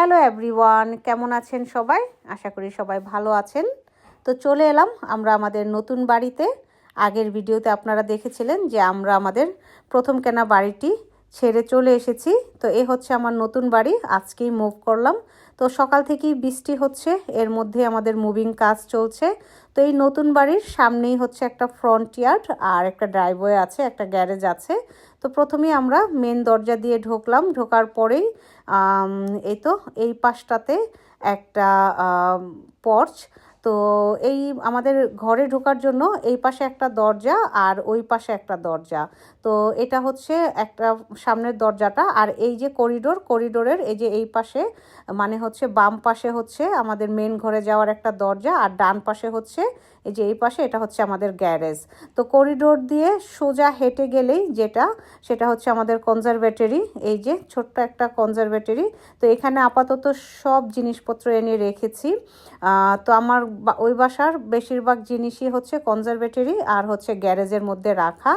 Hello everyone, কেমন আছেন সবাই? আশা করি সবাই ভালো আছেন। তো চলে এলাম আমরা আমাদের নতুন বাড়িতে। আগের ভিডিওতে আপনারা দেখেছিলেন যে আমরা আমাদের প্রথম কেনা বাড়িটি ছেড়ে চলে এসেছি। তো এ হচ্ছে আমার নতুন বাড়ি। আজকেই মুভ করলাম। তো সকাল থেকেই বৃষ্টি হচ্ছে, এর মধ্যে আমাদের মুভিং কাজ চলছে। তো এই নতুন বাড়ির সামনেই হচ্ছে একটা ফ্রন্ট ইয়ার্ড আর একটা ড্রাইভওয়ে আছে, একটা গ্যারেজ আছে। তো প্রথমে আমরা মেন দরজা দিয়ে ঢুকলাম, ঢোকার পরেই এই তো এই পাশটাতে একটা পর্চ তো এই আমাদের ঘরে ঢোকার জন্য এই পাশে একটা দরজা আর ওই পাশে একটা দরজা। তো এটা হচ্ছে একটা সামনের দরজাটা আর এই যে করিডোর, করিডোরের এই যে এই পাশে মানে হচ্ছে বাম পাশে হচ্ছে আমাদের মেন ঘরে যাওয়ার একটা দরজা আর ডান পাশে হচ্ছে এই যে এই পাশে এটা হচ্ছে আমাদের গ্যারেজ তো করিডোর দিয়ে সোজা হেঁটে গেলেই যেটা, সেটা হচ্ছে আমাদের কনজারভেটরি এই যে ছোট্ট একটা কনজারভেটরি তো এখানে আপাতত সব জিনিসপত্র এনে রেখেছি। তো আমার ওই বাসার বেশিরভাগ জিনিসই হচ্ছে কনজারভেটরি আর হচ্ছে গ্যারেজের মধ্যে রাখা।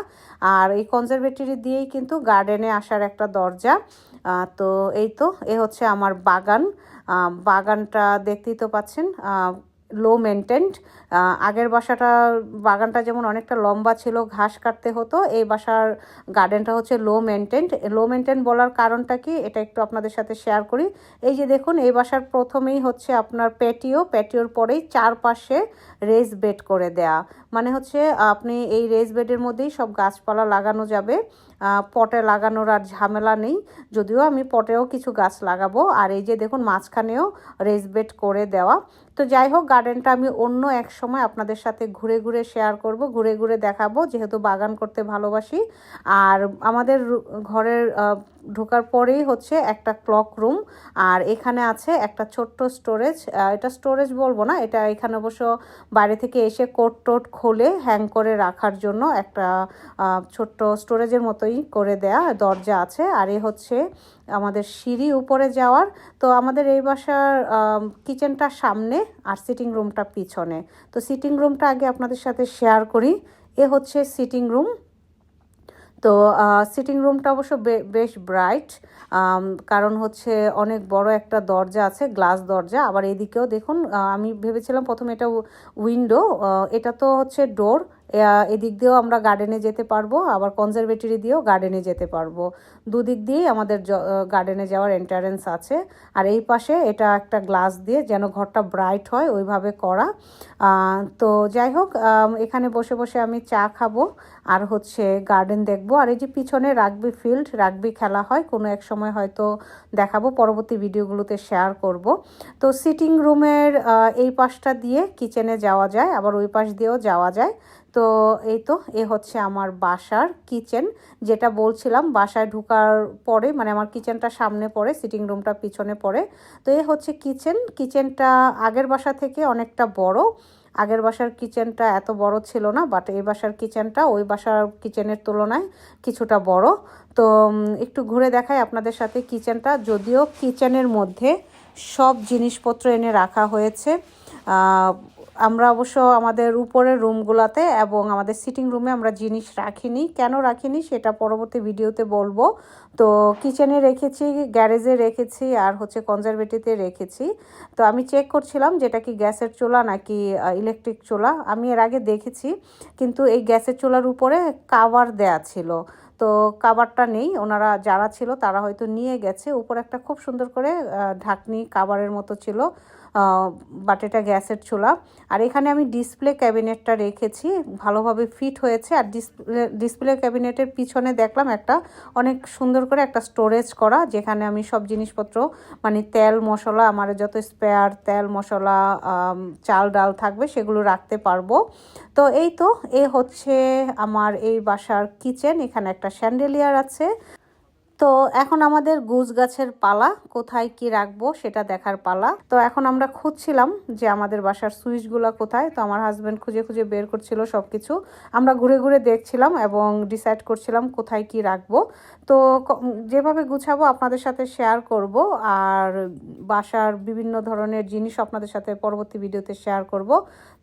আর এই কনজারভেটরি দিয়েই কিন্তু গার্ডেনে আসার একটা দরজা। তো এই তো, এ হচ্ছে আমার বাগান। বাগানটা দেখতেই তো পাচ্ছেন। লো মেনটেন্ড আগের বাসাটা, বাগানটা যেমন অনেকটা লম্বা ছিল, ঘাস কাটতে হতো, এই বাসার গার্ডেনটা হচ্ছে লো মেনটেন্ড লো মেনটেন বলার কারণটা কি? এটা একটু আপনাদের সাথে শেয়ার করি। এই যে দেখুন, এই বাসার প্রথমেই হচ্ছে আপনার প্যাটিও প্যাটিওর পরেই চারপাশে রেস বেড করে দেয়া। মানে হচ্ছে, আপনি এই রেস বেডের মধ্যেই সব গাছপালা লাগানো যাবে। পটে লাগানোর আর ঝামেলা নেই। যদিও আমি পটেও কিছু গাছ লাগাবো। আর এই যে দেখুন, মাঝখানেও রেস বেড করে দেওয়া। তো যাই হোক, গার্ডেনটা আমি অন্য এক সময় আপনাদের সাথে ঘুরে ঘুরে শেয়ার করব, ঘুরে ঘুরে দেখাবো। যেহেতু বাগান করতে ভালোবাসি। আর আমাদের ঘরের ঢোকার পরেই হচ্ছে একটা ক্লক রুম। আর এখানে আছে একটা ছোট্ট স্টোরেজ। এটা স্টোরেজ বলব না, এটা এখানে অবশ্য বাইরে থেকে এসে কোট টোট খোলে হ্যাং করে রাখার জন্য একটা ছোট্ট স্টোরেজের মতোই করে দেয়া দরজা আছে আর এ হচ্ছে আমাদের সিঁড়ি উপরে যাওয়ার। তো আমাদের এই বাসার কিচেনটা সামনে আর সিটিং রুমটা পিছনে। তো সিটিং রুমটা আগে আপনাদের সাথে শেয়ার করি। এ হচ্ছে সিটিং রুম তো সিটিং রুমটা অবশ্য বেশ ব্রাইট কারণ হচ্ছে অনেক বড় একটা দরজা আছে গ্লাস দরজা। আবার এদিকেও দেখুন আমি ভেবেছিলাম প্রথমে এটা উইন্ডো এটা তো হচ্ছে ডোর এদিক দিয়েও আমরা গার্ডেনে যেতে পারব, আবার কনজারভেটরি দিয়েও গার্ডেনে যেতে পারব। দুদিক দিয়েই আমাদের গার্ডেনে যাওয়ার এন্টারেন্স আছে। আর এই পাশে এটা একটা গ্লাস দিয়ে যেন ঘরটা ব্রাইট হয়, ওইভাবে করা। তো যাই হোক এখানে বসে বসে আমি চা খাব, আর হচ্ছে গার্ডেন দেখব। আর এই যে পিছনে রাগবি ফিল্ড রাগবি খেলা হয়, কোনো এক সময় হয়তো দেখাবো, পরবর্তী ভিডিওগুলোতে শেয়ার করব। তো সিটিং রুমের এই পাশটা দিয়ে কিচেনে যাওয়া যায়, আবার ওই পাশ দিয়েও যাওয়া যায়। তো এই তো, এ হচ্ছে আমার বাসার কিচেন। যেটা বলছিলাম, বাসায় ঢোকার পরে মানে আমার কিচেনটা সামনে পড়ে সিটিং রুমটা পিছনে পড়ে। তো এ হচ্ছে কিচেন। কিচেনটা আগের বাসা থেকে অনেকটা বড়। আগের বাসার কিচেনটা এত বড় ছিল না বাট এই বাসার কিচেনটা ওই বাসার কিচেনের তুলনায় কিছুটা বড়। তো একটু ঘুরে দেখাই আপনাদের সাথে কিচেনটা। যদিও কিচেনের মধ্যে সব জিনিসপত্র এনে রাখা হয়েছে আমরা অবশ্য আমাদের উপরের রুমগুলোতে এবং আমাদের সিটিং রুমে আমরা জিনিস রাখিনি। কেন রাখিনি সেটা পরবর্তী ভিডিওতে বলব। তো কিচেনে রেখেছি গ্যারেজে রেখেছি আর হচ্ছে কনজারভেটিতে রেখেছি। তো আমি চেক করছিলাম যেটা কি গ্যাসের চুলা নাকি ইলেকট্রিক চুলা। আমি এর আগে দেখেছি, কিন্তু এই গ্যাসের চুলার উপরে কাভার দেয়া ছিল। তো কাভারটা নেই, ওনারা যারা ছিল তারা হয়তো নিয়ে গেছে। উপর একটা খুব সুন্দর করে ঢাকনি কাভারের মতো ছিল। বাট এটা গ্যাসের চুলা। আর এখানে আমি ডিসপ্লে ক্যাবিনেটটা রেখেছি, ভালোভাবে ফিট হয়েছে। আর ডিসপ্লে ডিসপ্লে ক্যাবিনেটের পিছনে দেখলাম একটা অনেক সুন্দর করে একটা স্টোরেজ করা, যেখানে আমি সব জিনিসপত্র মানে তেল মশলা, আমার যত স্পেয়ার তেল মশলা চাল ডাল থাকবে সেগুলো রাখতে পারব। তো এই তো, এ হচ্ছে আমার এই বাসার কিচেন, এখানে একটা স্যান্ডেলিয়ার আছে। তো এখন আমাদের গুজ গাছের পালা, কোথায় কি রাখব সেটা দেখার পালা। তো এখন আমরা খুঁজছিলাম যে আমাদের বাসার সুইচগুলো কোথায়, তো আমার হাজব্যান্ড খুঁজে খুঁজে বের করছিল সব কিছু আমরা ঘুরে ঘুরে দেখছিলাম এবং ডিসাইড করছিলাম কোথায় কি রাখব। তো যেভাবে গুছাবো আপনাদের সাথে শেয়ার করব, আর বাসার বিভিন্ন ধরনের জিনিস আপনাদের সাথে পরবর্তী ভিডিওতে শেয়ার করব।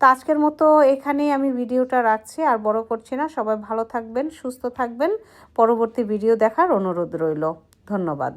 তো আজকের মতো এখানেই আমি ভিডিওটা রাখছি, আর বড় করছি না। সবাই ভালো থাকবেন, সুস্থ থাকবেন। পরবর্তী ভিডিও দেখার অনুরোধ রইল। ধন্যবাদ।